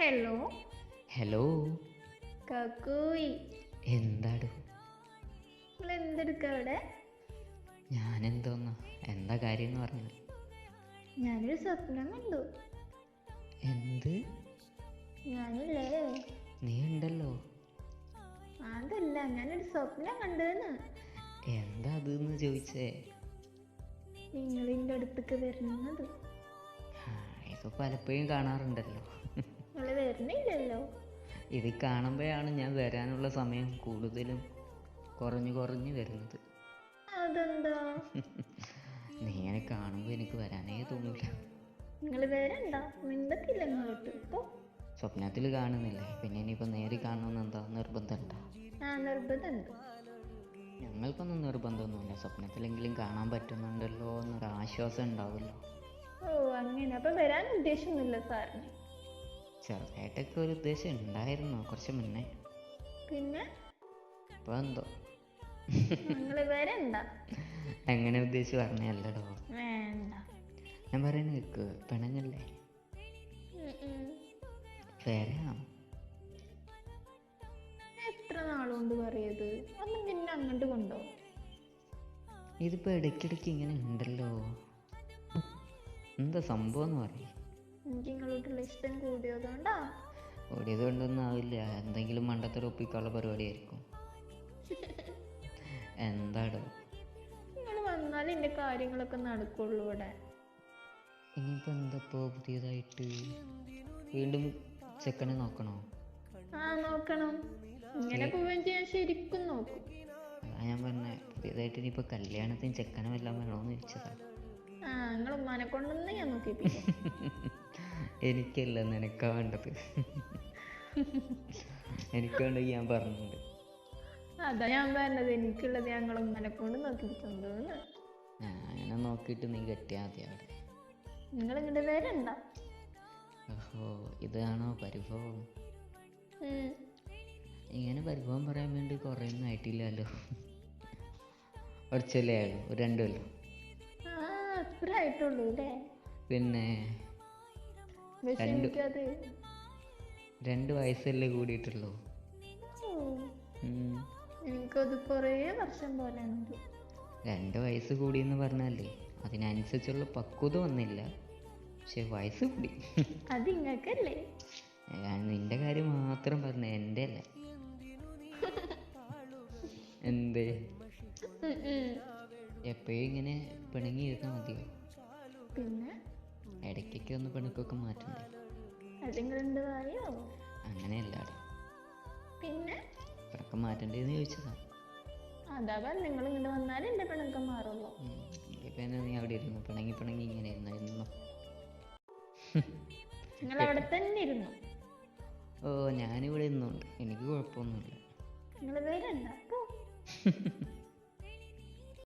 Hello. Hello. കക്കൂയ്. എന്താടു നിങ്ങൾ എന്തെടുക്ക അവിടെ? ഞാൻ ഞാനെന്തോന്നാ? എന്താ കാര്യം എന്ന് പറഞ്ഞത്? ഞാനൊരു സ്വപ്നം കണ്ടു. എന്ത്? ഞാനില്ലേ. നീ ഉണ്ടല്ലോ. അതല്ല ഞാനൊരു സ്വപ്നം കണ്ടെന്ന്. എന്താ അതെന്ന് ചോദിച്ചേ? നിങ്ങളിന്റെ അടുത്തേക്ക് വരുന്നത് ആ, ഇത് പലപ്പോഴും കാണാറുണ്ടല്ലോ. നിങ്ങൾ വരുന്നില്ലല്ലോ. ഇത് കാണുമ്പോഴാണ് ഞാൻ വരാനുള്ള സമയം കൂടുതലും കുറഞ്ഞു കുറഞ്ഞു വരുന്നത്. അതെന്താ? നീ എന്നെ കാണുമ്പോൾ എനിക്ക് വരാനേ തോന്നില്ല നിങ്ങൾ വരണ്ട. മിണ്ടത്തില്ല ഇങ്ങോട്ട്. ഇപ്പോ സ്വപ്നത്തിൽ കാണുന്നില്ലേ? പിന്നെ ഇനിയിപ്പോൾ നേരി കാണണമെന്ന് എന്താ? നിർബന്ധമുണ്ടോ? ആ നിർബന്ധമുണ്ട്. ഞങ്ങൾക്കൊന്നും നിർബന്ധമൊന്നുമില്ല. സ്വപ്നത്തിലെങ്കിലും കാണാൻ പറ്റുന്നുണ്ടല്ലോ എന്നൊരു ആശ്വാസം ഉണ്ടാവുമല്ലോ. ഓ അങ്ങനെ. അപ്പൊ വരാൻ ഉദ്ദേശമൊന്നുമില്ല സാറിന്. ചെറുതായിട്ടൊക്കെ ഒരു ഉദ്ദേശം ഉണ്ടായിരുന്നു കുറച്ച് മുന്നേ. പിന്നെ? ഇപ്പൊ എന്തോ. അങ്ങനെ ഉദ്ദേശിച്ച് പറഞ്ഞല്ലടോ. ഞാൻ പറയുന്നത് കേക്ക് പെണ്ണല്ലേ. വരാം എത്ര നാളുകൊണ്ട് പറയത്? അന്ന് പിന്നെ അങ്ങോട്ട് കൊണ്ടോ ഇതിപ്പോ ഇടയ്ക്കിടയ്ക്ക് ഇങ്ങനെ ഉണ്ടല്ലോ. എന്താ സംഭവം എന്ന് പറയും. എനിക്ക് നിങ്ങളോട്ടുള്ള ഇഷ്ടം കൂടിയതുകൊണ്ടാ. ഓടിയത് കൊണ്ടൊന്നും ആവില്ല. എന്തെങ്കിലും മണ്ടത്തര ഒപ്പിക്കാനുള്ള പരിപാടിയായിരിക്കും. എന്താടോ? നിങ്ങൾ വന്നാൽ എന്റെ കാര്യങ്ങളൊക്കെ നടക്കുള്ളൂ ഇവിടെ. എന്താ എന്തപ്പോ പുതിയതായിട്ട്? വീണ്ടും ചെക്കനെ നോക്കണോ? ആ നോക്കണം. ഇങ്ങനെ പോവാൻ ഞാൻ ശരിക്കും നോക്കും. അതാ ഞാൻ പറഞ്ഞ. പുതിയതായിട്ട് ഇപ്പോ കല്യാണത്തിന് ചെക്കനും എല്ലാം വേണോന്ന് ചോദിച്ചതാ ആ നിങ്ങൾ ഉമ്മാനെ കൊണ്ടൊന്നും ഞാൻ നോക്കിപ്പിക്കും എനിക്കല്ല നിനക്കാ വേണ്ടത് എനിക്ക് വേണ്ടെങ്കിൽ ഞാൻ പറഞ്ഞിട്ടുണ്ട്. അതാ ഞാൻ പറഞ്ഞത് എനിക്കുള്ളത് ഞങ്ങൾ ഉമ്മാനെ കൊണ്ട് അങ്ങനെ നോക്കിയിട്ട് നീ കെട്ടിയാൽ മതി അവിടെ. നിങ്ങൾ ഇങ്ങോട്ട് വരണ്ട. ഓഹോ ഇതാണോ പരിഭവം. ഇങ്ങനെ പരിഭവം പറയാൻ വേണ്ടി കുറേ ഒന്നും ആയിട്ടില്ലല്ലോ. കുറച്ചല്ലേ ആയുള്ളൂ ഒരു രണ്ടു കൊല്ലം. അത്ര ആയിട്ടുള്ളൂ അല്ലേ പിന്നെ രണ്ട്. വയസ്സല്ലേ കൂടിയിട്ടുള്ളൂ. എനിക്കത് കുറേ വർഷം പോലെ രണ്ട് വയസ്സ് കൂടിയെന്ന് പറഞ്ഞാലേ അതിനനുസരിച്ചുള്ള പക്വത വന്നില്ല. പക്ഷെ വയസ്സ് കൂടി. അത് ഇങ്ങക്കല്ലേ? ഞാൻ നിന്റെ കാര്യം മാത്രം പറഞ്ഞ എന്റെ അല്ല എന്തേ. എപ്പോഴും ഇങ്ങനെ പിണങ്ങി ഇരുന്നാൽ മതിയോ? പിന്നെ? ഇടയ്ക്കൊക്കെ ഒന്ന് പിണക്കൊക്കെ മാറ്റണ്ടേ അതിങ്ങളുണ്ട് വായോ അങ്ങനെയല്ല പിന്നെ? പിണക്കം മാറ്റണ്ടേന്ന് ചോദിച്ചതാ. അതാ നിങ്ങൾ ഇങ്ങോട്ട് വന്നാലേ എന്റെ പിണക്കം മാറുള്ളൂ. എന്നാ നീ അവിടെ ഇരുന്നു? പിണങ്ങി പിണങ്ങി ഇങ്ങനെ ഇരുന്നായിരുന്നു? നിങ്ങൾ അവിടെ തന്നെ ഇരുന്നു? ഓ ഞാനിവിടെ ഇരുന്നുണ്ട്. എനിക്ക് കുഴപ്പമൊന്നുമില്ല. നിങ്ങൾ പേരെന്താ